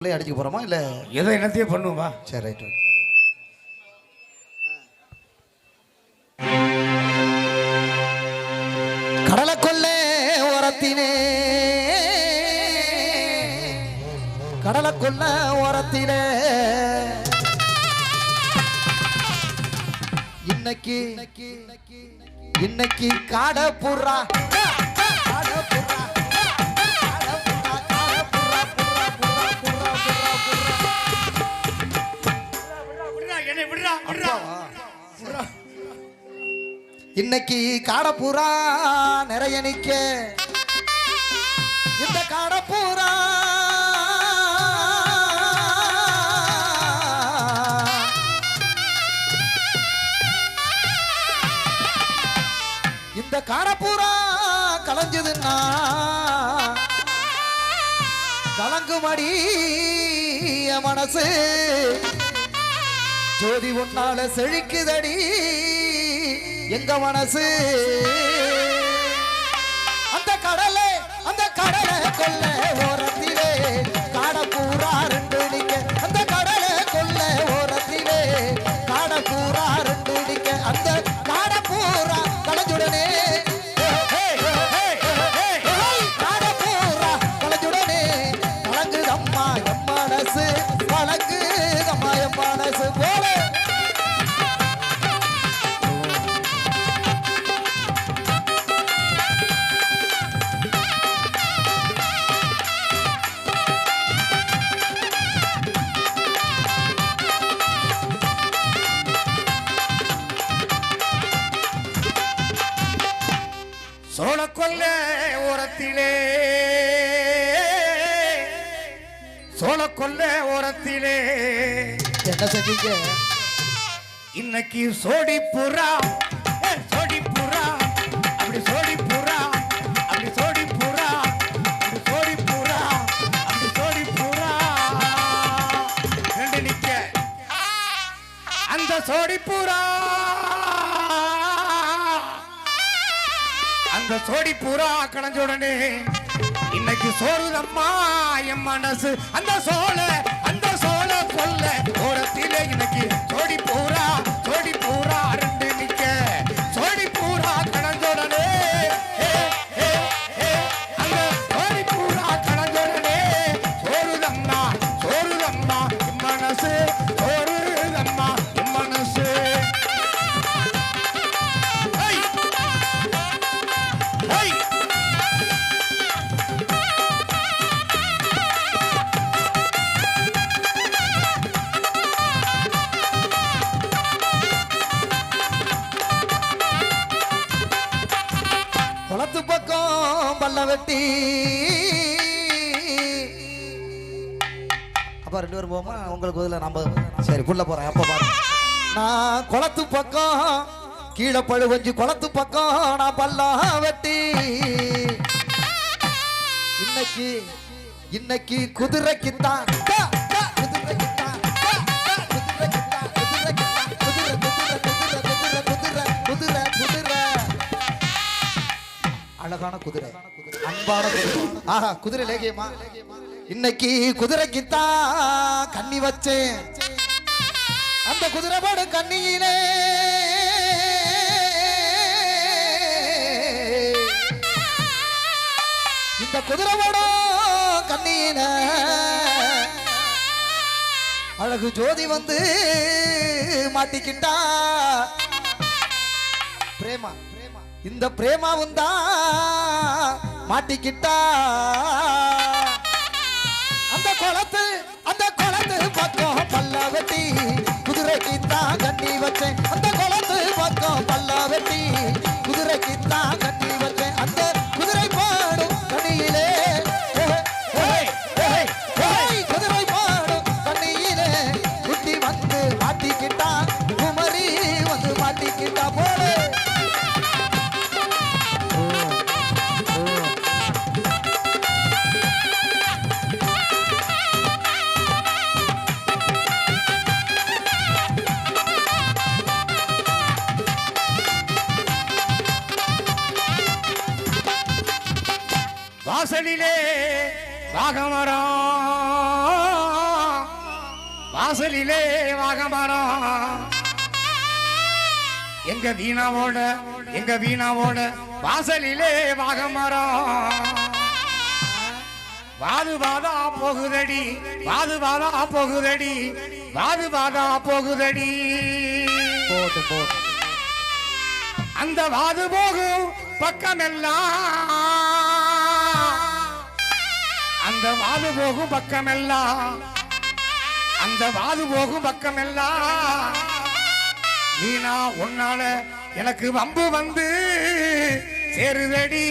உள்ளே அடிச்சுக்க போகிறோமா இல்லை? ஏதோ என்னத்தையும் பண்ணுவா சரி ரைட் ஓகே கடலை கொள்ளே ஓரத்தினே கடலை கொள்ள ஓரத்திலே இன்னைக்கு இன்னைக்கு காட புறா. காட புறா. இன்னைக்கு காடப்பூரா நிறைய நிக்க. இந்த காடப்பூரா இந்த காடப்பூரா கலைஞ்சதுன்னா கலங்குமடி மனசு. ஜோதி உன்னால செழிக்குதடி. எங்க மனசு? அந்த கடலை அந்த கடலை கொல்ல ஓரத்திலே. காட ரெண்டு அந்த கடலை கொல்ல ஓரத்திலே. காட ரெண்டு ஓரத்திலே. சோழ கொல்ல ஓரத்திலே. என்ன செஞ்சீங்க இன்னைக்கு சோடி புறா சோடி புறா அப்படி சோடி புறா அப்படி சோடி புறா அப்படி சோடி புறா அப்படி சோடி புறா ரெண்டு நிக்க. அந்த சோடி புறா அந்த சோடி பூரா களைஞ்ச உடனே இன்னைக்கு சோறுதம்மா என் மனசு அந்த சோழ அப்பா ரெண்டு பேரும் போமா உங்களுக்கு பதில நம்ம சரி புள்ள போறேன் அப்ப பாரு. நான் குளத்து பக்கம் கீழே பழுவஞ்சு குளத்து பக்கம் நான் பல்லம் வெட்டி. இன்னைக்கு இன்னைக்கு குதிரைக்குத்தான். தா, குதிரை, குதிரை, குதிரை, குதிரை, அழகான குதிரை. அன்பான குதிரை. ஆஹா குதிரை லேகியமா இன்னைக்கு குதிரைக்குத்தான் கண்ணி வச்சேன். அந்த குதிரை போடு கண்ணியிலே. இந்த குதிரை போடும் கண்ணியில. அழகு ஜோதி வந்து மாட்டிக்கிட்டா. பிரேமா பிரேமா. இந்த பிரேமாவும் தான் மாட்டிக்கிட்டா. குளத்து அந்த குளத்து பக்கம் பல்ல வெட்டி குதிரைக்கு தான் கட்டி வச்சேன். அந்த குளத்து பக்கம் பல்ல வெட்டி குதிரைக்கு தான் வாசலிலே ராகமரம் வாசலிலே வாகமரம் எங்க வீணாவோட எங்க வீணாவோட வாசலிலே வாகமரம் வாது வாதா போகுதடி வாது வாதா போகுதடி வாது வாதா போகுதடி. போட்டு போட்டு. அந்த வாது போகும் பக்கமெல்லாம். அந்த வாது போகும் பக்கமெல்லாம் அந்த வாது போகும் பக்கமெல்லாம் வீணா உன்னால எனக்கு வம்பு வந்து சேருதடி.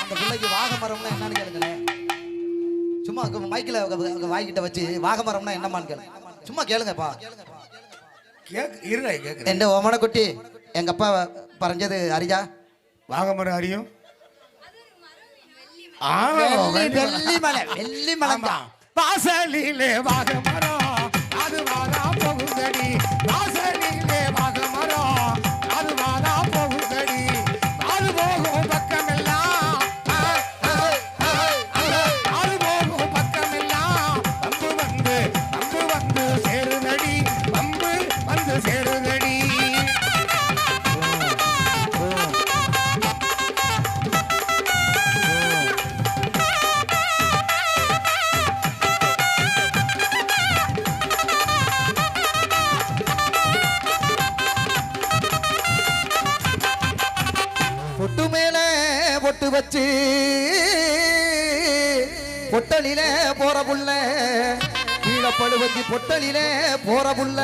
அந்த பிள்ளைக்கு வாகமரம்னா என்னன்னு கேளுங்களேன் சும்மா மைக்கில் வாய்கிட்ட வச்சு வாகமரம்னா என்னமான்னு கேளு. சும்மா கேளுங்கப்பா. கேக்குறேன். என் ஓமன குட்டி எங்க அப்பா பறஞ்சது அரிஜா வாகமரம் அறியும் ஆ, வெள்ளி வெள்ளி மலை. வெள்ளி மலை ஆமா. வாசலிலே வாகமரம் அது வாதா போகுதடி பொட்டலில போற புள்ள. கீழ பழுவத்தி பொட்டலில போற புள்ள.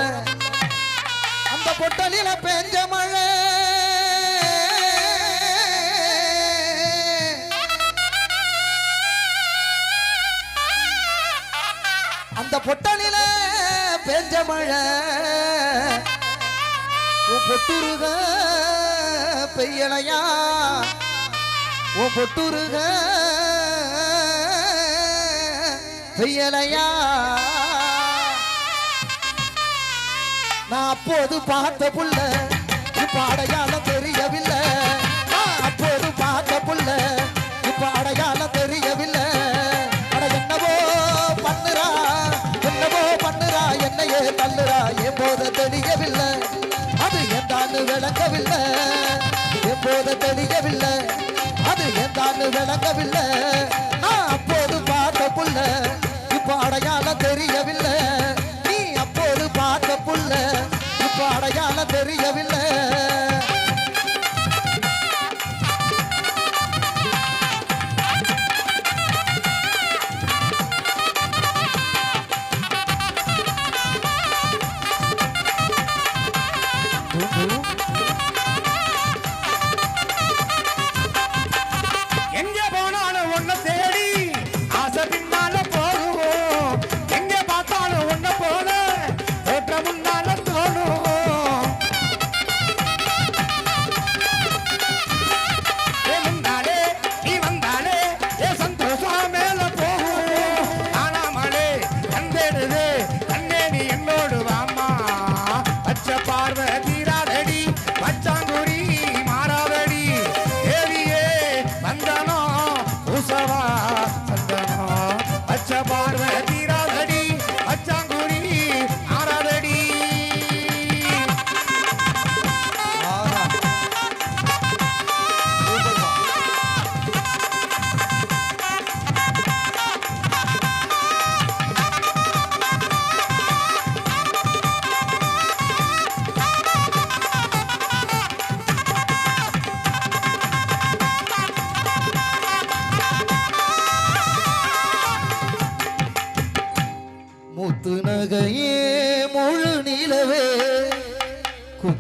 அந்த பொட்டலில பெஞ்ச மழை. அந்த பொட்டலில பெஞ்ச மழை. உன் பொட்டுருக பெய்யலையா? உன் பொட்டுருக பெய்யலையா நான் அப்போது பார்த்த புள்ள இப்ப அடையாளம் தெரியவில்லை. நான் அப்போது பார்த்த புள்ள இப்ப அடையாளம் தெரியவில்லை. அட என்னவோ பண்ணுறா என்னவோ பண்ணுறா என்னையே தள்ளுறா என் போத தெரியவில்லை. அது எந்தான்னு விளங்கவில்லை. என் போத தெரியவில்லை. அது எந்தான்னு விளங்கவில்லை.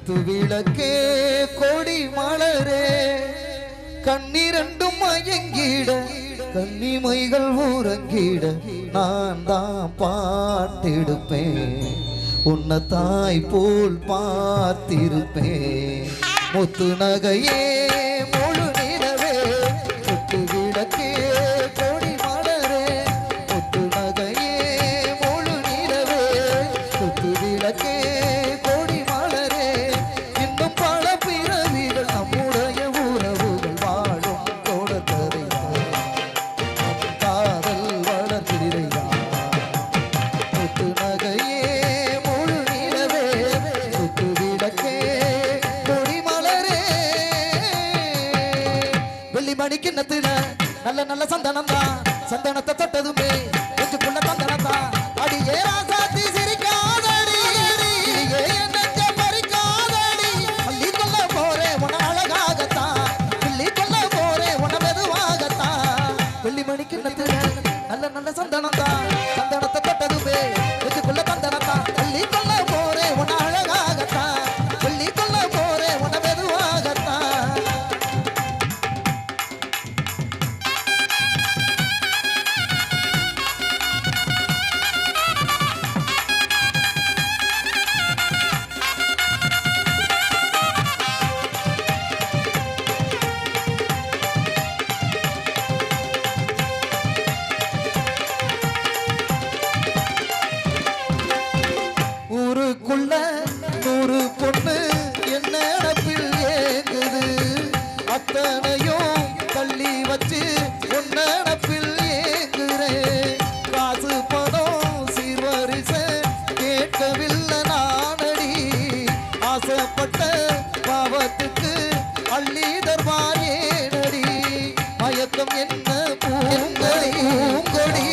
குத்து விளக்கே கொடி மலரே. கண்ணிரண்டும் மயங்கிட கன்னிமைகள் ஊரங்கிட நான் தான் பாட்டெடுப்பேன் உன்னை தாய் போல் பார்த்திருப்பேன். முத்து நகையே முழு நிலவே முத்து விளக்கே கிண்ணத்துல நல்ல நல்ல சந்தனம் அத்தனையும் தள்ளி வச்சு உன்னடப்பில் ஏங்குறேன் காசு பணம் சீர்வரிசை கேட்கவில்லை நானடி. ஆசைப்பட்ட பாவத்துக்கு அள்ளி தர்வாரேனடி மயக்கம் என்ன பூங்கடி?